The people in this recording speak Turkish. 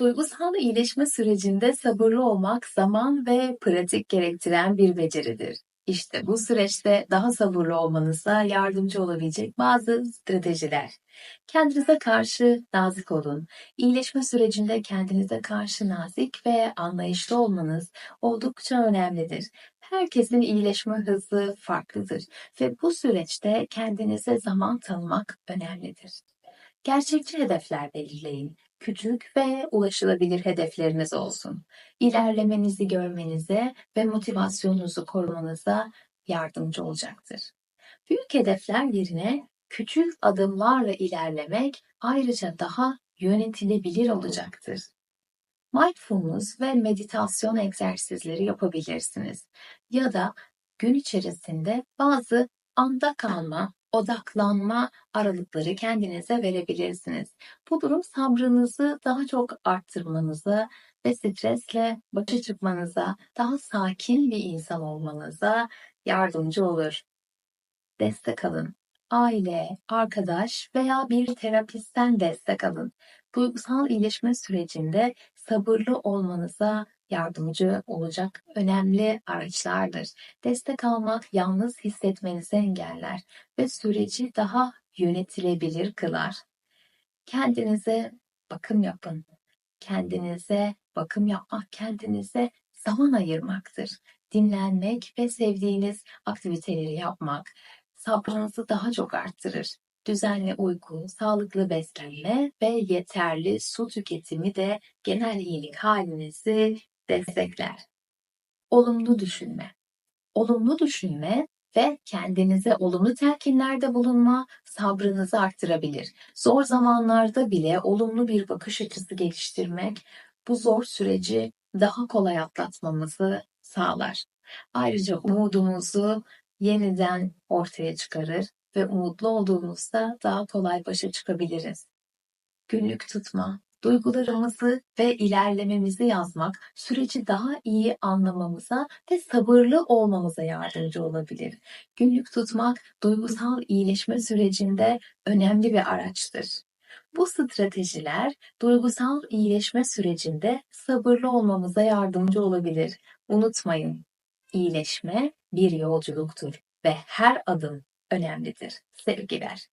Duygusal iyileşme sürecinde sabırlı olmak zaman ve pratik gerektiren bir beceridir. İşte bu süreçte daha sabırlı olmanıza yardımcı olabilecek bazı stratejiler. Kendinize karşı nazik olun. İyileşme sürecinde kendinize karşı nazik ve anlayışlı olmanız oldukça önemlidir. Herkesin iyileşme hızı farklıdır ve bu süreçte kendinize zaman tanımak önemlidir. Gerçekçi hedefler belirleyin. Küçük ve ulaşılabilir hedefleriniz olsun. İlerlemenizi görmenize ve motivasyonunuzu korumanıza yardımcı olacaktır. Büyük hedefler yerine küçük adımlarla ilerlemek ayrıca daha yönetilebilir olacaktır. Mindfulness ve meditasyon egzersizleri yapabilirsiniz. Ya da gün içerisinde bazı anda kalma, odaklanma aralıkları kendinize verebilirsiniz. Bu durum sabrınızı daha çok arttırmanıza ve stresle başa çıkmanıza, daha sakin bir insan olmanıza yardımcı olur. Destek alın. Aile, arkadaş veya bir terapistten destek alın. Duygusal iyileşme sürecinde sabırlı olmanıza yardımcı olacak önemli araçlardır. Destek almak yalnız hissetmenizi engeller ve süreci daha yönetilebilir kılar. Kendinize bakım yapın. Kendinize bakım yapmak kendinize zaman ayırmaktır. Dinlenmek ve sevdiğiniz aktiviteleri yapmak sabrınızı daha çok arttırır. Düzenli uyku, sağlıklı beslenme ve yeterli su tüketimi de genel iyilik halinizi destekler. Olumlu düşünme. Olumlu düşünme ve kendinize olumlu telkinlerde bulunma sabrınızı arttırabilir. Zor zamanlarda bile olumlu bir bakış açısı geliştirmek bu zor süreci daha kolay atlatmamızı sağlar. Ayrıca umudumuzu yeniden ortaya çıkarır ve umutlu olduğumuzda daha kolay başa çıkabiliriz. Günlük tutma, duygularımızı ve ilerlememizi yazmak süreci daha iyi anlamamıza ve sabırlı olmamıza yardımcı olabilir. Günlük tutmak duygusal iyileşme sürecinde önemli bir araçtır. Bu stratejiler duygusal iyileşme sürecinde sabırlı olmamıza yardımcı olabilir. Unutmayın, iyileşme bir yolculuktur ve her adım önemlidir. Sevgiler.